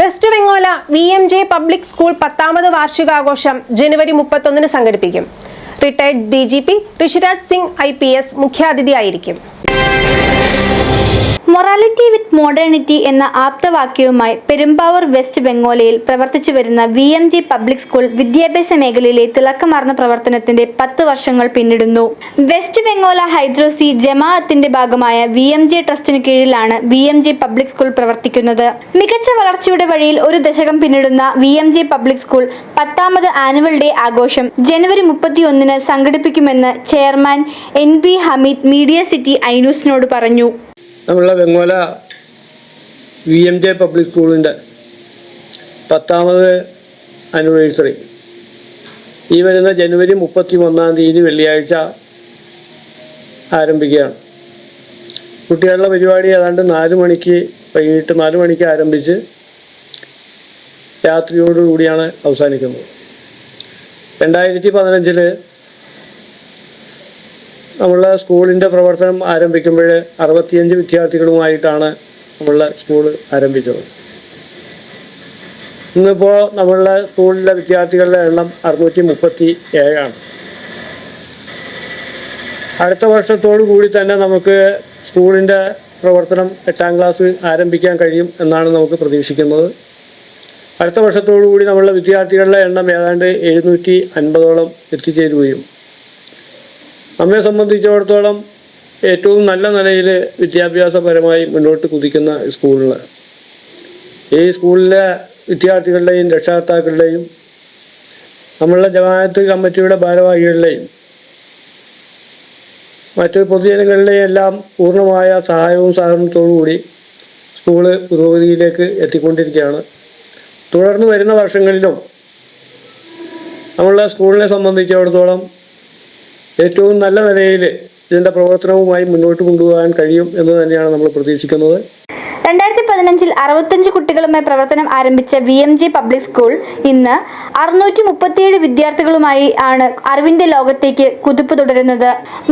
West Vengola V M J public school പത്താമത് വാർഷികാഘോഷം ജനുവരി മുപ്പത്തൊന്നിന് സംഘടിപ്പിക്കും. Retired D G P Rishiraj Singh I P S മുഖ്യാതിഥിയായിരിക്കും. Morality with modernity എന്ന ആപ്തവാക്യവുമായി പെരുമ്പാവൂർ വെസ്റ്റ് ബംഗോളയിൽ പ്രവർത്തിച്ചു വരുന്ന V M G public school വിദ്യാഭ്യാസ മേഖലയിലെ തിളക്കമാർന്ന പ്രവർത്തനത്തിന്റെ പത്ത് വർഷങ്ങൾ പിന്നിടുന്നു. വെസ്റ്റ് ബംഗോള ഹൈദ്രോസി ജമാഅത്തിന്റെ ഭാഗമായ വി എം ജി ട്രസ്റ്റിന് കീഴിലാണ് V M G public school പ്രവർത്തിക്കുന്നത്. മികച്ച വളർച്ചയുടെ വഴിയിൽ ഒരു ദശകം പിന്നിടുന്ന V M G public school പത്താമത് ആനുവൽ ഡേ ആഘോഷം ജനുവരി മുപ്പത്തിയൊന്നിന് സംഘടിപ്പിക്കുമെന്ന് chairman N B Hameed media city ഐന്യൂസിനോട് പറഞ്ഞു. നമ്മളെ Vengola V M J public സ്കൂളിന്റെ പത്താമത് ആനിവേഴ്സറി ഈ വരുന്ന ജനുവരി മുപ്പത്തി ഒന്നാം തീയതി വെള്ളിയാഴ്ച ആരംഭിക്കുകയാണ്. കുട്ടികളുടെ പരിപാടി ഏതാണ്ട് നാല് മണിക്ക് വൈകിട്ട് നാല് മണിക്ക് ആരംഭിച്ച് രാത്രിയോടുകൂടിയാണ് അവസാനിക്കുന്നത്. രണ്ടായിരത്തി പതിനഞ്ചിൽ നമ്മളെ സ്കൂളിന്റെ പ്രവർത്തനം ആരംഭിക്കുമ്പോൾ അറുപത്തിയഞ്ച് വിദ്യാർത്ഥികളുമായിട്ടാണ് നമ്മളെ സ്കൂൾ ആരംഭിച്ചത്. ഇന്നിപ്പോൾ നമ്മളുടെ സ്കൂളിലെ വിദ്യാർത്ഥികളുടെ എണ്ണം അറുന്നൂറ്റി മുപ്പത്തി ഏഴാണ് അടുത്ത വർഷത്തോടു കൂടി തന്നെ നമുക്ക് സ്കൂളിന്റെ പ്രവർത്തനം എട്ടാം ക്ലാസ് ആരംഭിക്കാൻ കഴിയും എന്നാണ് നമുക്ക് പ്രതീക്ഷിക്കുന്നത്. അടുത്ത വർഷത്തോടു കൂടി നമ്മളുടെ വിദ്യാർത്ഥികളുടെ എണ്ണം ഏതാണ്ട് എഴുന്നൂറ്റി അൻപതോളം എത്തിച്ചേരുകയും നമ്മെ സംബന്ധിച്ചിടത്തോളം ഏറ്റവും നല്ല നിലയിൽ വിദ്യാഭ്യാസപരമായി മുന്നോട്ട് കുതിക്കുന്ന സ്കൂളിൽ ഈ സ്കൂളിലെ വിദ്യാർത്ഥികളുടെയും രക്ഷാകർത്താക്കളുടെയും നമ്മളുടെ ജമാഅത്ത് കമ്മിറ്റിയുടെ ഭാരവാഹികളുടെയും മറ്റ് പൊതുജനങ്ങളുടെയും എല്ലാം പൂർണമായ സഹായവും സഹകരണത്തോടു കൂടി സ്കൂൾ പുരോഗതിയിലേക്ക് എത്തിക്കൊണ്ടിരിക്കുകയാണ്. തുടർന്ന് വരുന്ന വർഷങ്ങളിലും നമ്മളുടെ സ്കൂളിനെ സംബന്ധിച്ചിടത്തോളം ഏറ്റവും നല്ല നിലയിൽ ഇതിന്റെ പ്രവർത്തനവുമായി മുന്നോട്ട് കൊണ്ടുപോകാൻ കഴിയും എന്ന് തന്നെയാണ് നമ്മൾ പ്രതീക്ഷിക്കുന്നത്. രണ്ടായിരത്തി പതിനഞ്ചിൽ അറുപത്തഞ്ച് കുട്ടികളുമായി പ്രവർത്തനം ആരംഭിച്ച V M G public school ഇന്ന് അറുന്നൂറ്റി മുപ്പത്തിയേഴ് വിദ്യാർത്ഥികളുമായി ആണ് അറിവിന്റെ ലോകത്തേക്ക് കുതിപ്പ് തുടരുന്നത്.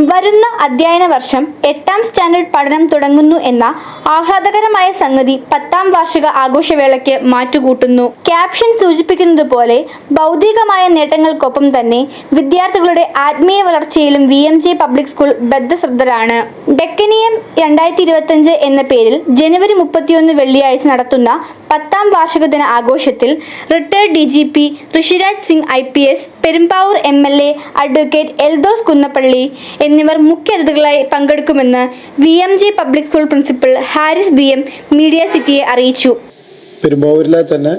വരുന്ന അധ്യയന വർഷം എട്ടാം സ്റ്റാൻഡേർഡ് പഠനം തുടങ്ങുന്നു എന്ന ആഹ്ലാദകരമായ സംഗതി പത്താം വാർഷിക ആഘോഷവേളയ്ക്ക് മാറ്റുകൂട്ടുന്നു. ക്യാപ്ഷൻ സൂചിപ്പിക്കുന്നത് പോലെ ഭൗതികമായ നേട്ടങ്ങൾക്കൊപ്പം തന്നെ വിദ്യാർത്ഥികളുടെ ആത്മീയ വളർച്ചയിലും V M J public school ബദ്ധശ്രദ്ധരാണ്. Decennium രണ്ടായിരത്തി ഇരുപത്തഞ്ച് എന്ന പേരിൽ ജനുവരി മുപ്പത്തിയൊന്ന് വെള്ളിയാഴ്ച നടത്തുന്ന പത്താം വാർഷിക ദിന ആഘോഷത്തിൽ retired D G P Rishiraj Singh I P S Perumbavoor M L A advocate Eldhose Kunnappilly എന്നിവർ മുഖ്യ അതിഥികളായി പങ്കെടുക്കുമെന്ന് V M J public school principal Haris B M media സിറ്റിയെ അറിയിച്ചു. പെരുമ്പാവൂരിലെ തന്നെ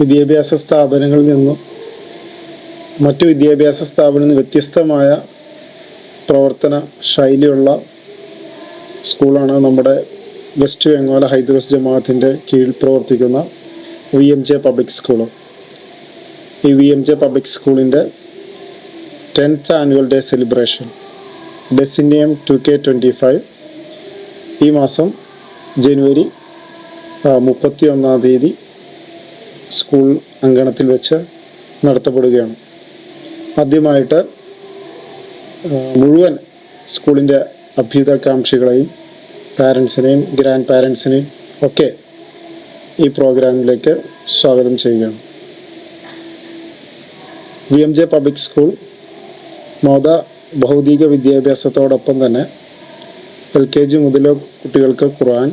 വിദ്യാഭ്യാസ സ്ഥാപനങ്ങളിൽ നിന്നും മറ്റു വിദ്യാഭ്യാസ സ്ഥാപനങ്ങളിൽ നിന്ന് വ്യത്യസ്തമായ പ്രവർത്തന ശൈലിയുള്ള സ്കൂളാണ് നമ്മുടെ വെസ്റ്റ് വെങ്ങോല ഹൈദ്രോസ് ജമാഅത്തിന്റെ കീഴിൽ പ്രവർത്തിക്കുന്ന V M J public school ഈ വി എം ജെ പബ്ലിക് സ്കൂളിന്റെ tenth annual day celebration decennium two K twenty five ഈ മാസം ജനുവരി മുപ്പത്തി ഒന്നാം തീയതി സ്കൂൾ അങ്കണത്തിൽ വെച്ച് നടത്തപ്പെടുകയാണ്. ആദ്യമായിട്ട് മുഴുവൻ സ്കൂളിന്റെ അഭ്യുതകാംക്ഷികളെയും പാരൻസിനെയും ഗ്രാൻഡ് പാരൻസിനെയും ഒക്കെ ഈ പ്രോഗ്രാമിലേക്ക് സ്വാഗതം ചെയ്യുകയാണ്. V M J public school Motha ഭൗതിക വിദ്യാഭ്യാസത്തോടൊപ്പം തന്നെ എൽ കെ ജി മുതൽ കുട്ടികൾക്ക് ഖുർആൻ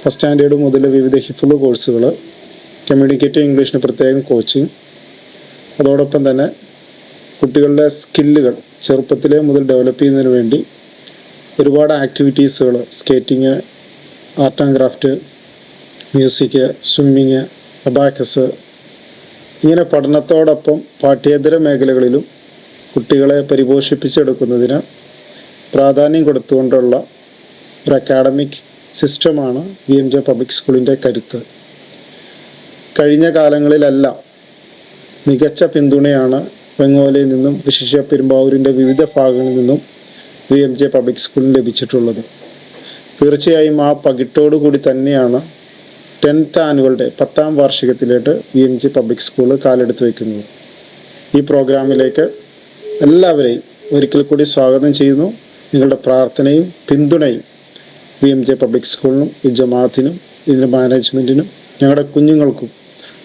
ഫസ്റ്റ് സ്റ്റാൻഡേർഡ് മുതൽ വിവിധ ഹിഫുൾ കോഴ്സുകൾ കമ്മ്യൂണിക്കേറ്റീവ് ഇംഗ്ലീഷിന് പ്രത്യേകം കോച്ചിങ് അതോടൊപ്പം തന്നെ കുട്ടികളുടെ സ്കില്ലുകൾ ചെറുപ്പത്തിലേ മുതൽ ഡെവലപ്പ് ചെയ്യുന്നതിന് വേണ്ടി ഒരുപാട് ആക്ടിവിറ്റീസുകൾ skating art and craft music swimming abacus ഇങ്ങനെ പഠനത്തോടൊപ്പം പാഠ്യേതര മേഖലകളിലും കുട്ടികളെ പരിപോഷിപ്പിച്ചെടുക്കുന്നതിന് പ്രാധാന്യം കൊടുത്തുകൊണ്ടുള്ള ഒരു അക്കാഡമിക് സിസ്റ്റമാണ് വി എം ജെ പബ്ലിക് സ്കൂളിന്റെ കരുത്ത്. കഴിഞ്ഞ കാലങ്ങളിലല്ല മികച്ച പിന്തുണയാണ് വെങ്ങോലയിൽ നിന്നും വിശിഷ്യ പെരുമ്പാവൂരിന്റെ വിവിധ ഭാഗങ്ങളിൽ നിന്നും വി എം ജെ പബ്ലിക് സ്കൂളിൽ ലഭിച്ചിട്ടുള്ളത്. തീർച്ചയായും ആ പകിട്ടോടുകൂടി തന്നെയാണ് ടെൻത്ത് ആനുവൽ ഡേ പത്താം വാർഷികത്തിലേക്ക് V M J public school കാലെടുത്ത് വയ്ക്കുന്നത്. ഈ പ്രോഗ്രാമിലേക്ക് എല്ലാവരെയും ഒരിക്കൽ കൂടി സ്വാഗതം ചെയ്യുന്നു. നിങ്ങളുടെ പ്രാർത്ഥനയും പിന്തുണയും വി എം ജെ പബ്ലിക് സ്കൂളിനും ഈ ജമാഅത്തിനും ഇതിന്റെ മാനേജ്മെന്റിനും ഞങ്ങളുടെ കുഞ്ഞുങ്ങൾക്കും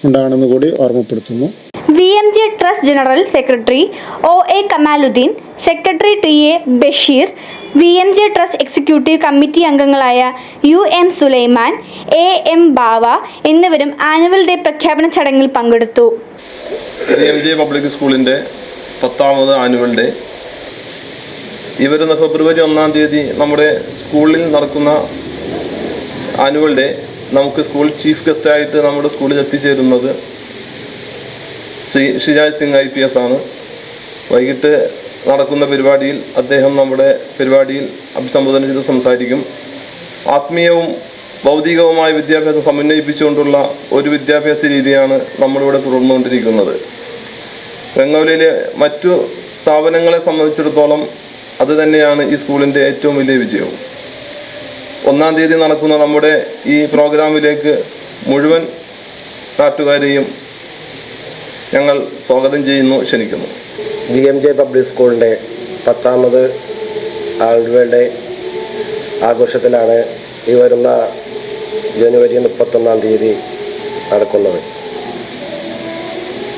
ഉണ്ടാകണമെന്ന് കൂടി ഓർമ്മപ്പെടുത്തുന്നു. General secretary O A Kamaluddin secretary T A Basheer V M J trust executive committee അംഗങ്ങളായ U M Sulaiman A M Bava എന്നിവരും ആനുവൽ ഡേ പ്രഖ്യാപന ചടങ്ങിൽ പങ്കെടുത്തു. പബ്ലിക് സ്കൂളിന്റെ പത്താമത് ആനുവൽ ഡേ. ഈ വരുന്ന ഫെബ്രുവരി ഒന്നാം തീയതി നമ്മുടെ സ്കൂളിൽ നടക്കുന്ന ആനുവൽ ഡേ. നമുക്ക് സ്കൂൾ ചീഫ് ഗസ്റ്റായിട്ട് നമ്മുടെ സ്കൂളിൽ എത്തിച്ചേരുന്നത് Shri Shijai Singh I P S ആണ്. വൈകിട്ട് നടക്കുന്ന പരിപാടിയിൽ അദ്ദേഹം നമ്മുടെ പരിപാടിയിൽ അഭിസംബോധന ചെയ്ത് സംസാരിക്കും. ആത്മീയവും ഭൗതികവുമായ വിദ്യാഭ്യാസം സമന്വയിപ്പിച്ചുകൊണ്ടുള്ള ഒരു വിദ്യാഭ്യാസ രീതിയാണ് നമ്മളിവിടെ തുടർന്നുകൊണ്ടിരിക്കുന്നത്. ബംഗാളിലെ മറ്റു സ്ഥാപനങ്ങളെ സംബന്ധിച്ചിടത്തോളം അത് തന്നെയാണ് ഈ സ്കൂളിന്റെ ഏറ്റവും വലിയ വിജയവും. ഒന്നാം തീയതി നടക്കുന്ന നമ്മുടെ ഈ പ്രോഗ്രാമിലേക്ക് മുഴുവൻ നാട്ടുകാരെയും ഞങ്ങൾ സ്വാഗതം ചെയ്യുന്നു ക്ഷണിക്കുന്നു. വി എം ജെ പബ്ലിക് സ്കൂളിന്റെ പത്താമത് ആനുവൽ ഡേ ആഘോഷത്തിലാണ് ഈ വരുന്ന ജനുവരി മുപ്പത്തൊന്നാം തീയതി നടക്കുന്നത്.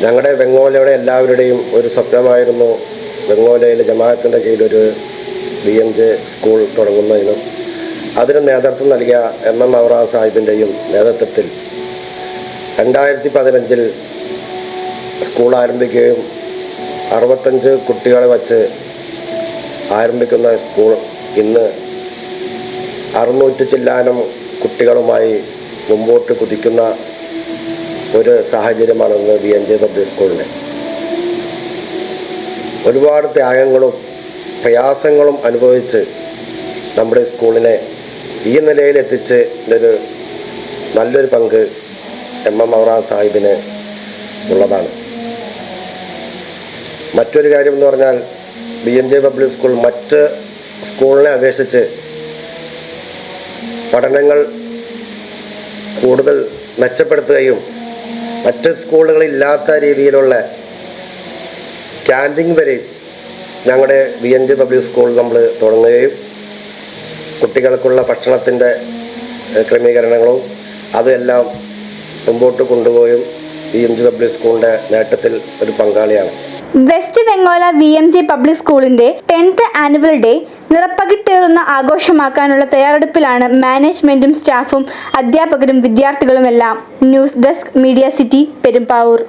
ഞങ്ങളുടെ വെങ്ങോലയുടെ എല്ലാവരുടെയും ഒരു സ്വപ്നമായിരുന്നു ബംഗോലയിലെ ജമാഅത്തിന്റെ കീഴിലൊരു വി എം ജെ സ്കൂൾ തുടങ്ങുന്നതിനും അതിന് നേതൃത്വം നൽകിയ എം എം അവറാ സാഹിബിന്റെയും നേതൃത്വത്തിൽ രണ്ടായിരത്തി പതിനഞ്ചിൽ സ്കൂൾ ആരംഭിക്കുകയും അറുപത്തഞ്ച് കുട്ടികളെ വച്ച് ആരംഭിക്കുന്ന സ്കൂൾ ഇന്ന് അറുന്നൂറ്റി ചില്ലാനം കുട്ടികളുമായി മുമ്പോട്ട് കുതിക്കുന്ന ഒരു സാഹചര്യമാണ് ഇന്ന് ബി എൻ ജെ പബ്ലിക് സ്കൂളിന്. ഒരുപാട് ത്യാഗങ്ങളും പ്രയാസങ്ങളും അനുഭവിച്ച് നമ്മുടെ സ്കൂളിനെ ഈ നിലയിൽ എത്തിച്ച് ഒരു നല്ലൊരു പങ്ക് എം എം അവറാം സാഹിബിന് ഉള്ളതാണ്. മറ്റൊരു കാര്യം എന്ന് പറഞ്ഞാൽ B M J public school മറ്റ് സ്കൂളിനെ അപേക്ഷിച്ച് പഠനങ്ങൾ കൂടുതൽ മെച്ചപ്പെടുത്തുകയും മറ്റ് സ്കൂളുകളില്ലാത്ത രീതിയിലുള്ള ക്യാന്റീൻ വരെ ഞങ്ങളുടെ B M J public school നമ്മൾ തുടങ്ങുകയും കുട്ടികൾക്കുള്ള ഭക്ഷണത്തിന്റെ ക്രമീകരണങ്ങളും അതെല്ലാം മുമ്പോട്ട് കൊണ്ടുപോയും ബി എം ജി പബ്ലിക് സ്കൂളിന്റെ നേട്ടത്തിൽ ഒരു പങ്കാളിയാണ്. West Vengola V M G public സ്കൂളിന്റെ ടെൻത്ത് ആനുവൽ ഡേ നിറപ്പകിട്ടേറുന്ന ആഘോഷമാക്കാനുള്ള തയ്യാറെടുപ്പിലാണ് മാനേജ്മെന്റും സ്റ്റാഫും അധ്യാപകരും വിദ്യാർത്ഥികളുമെല്ലാം. News desk media city Perumbavoor.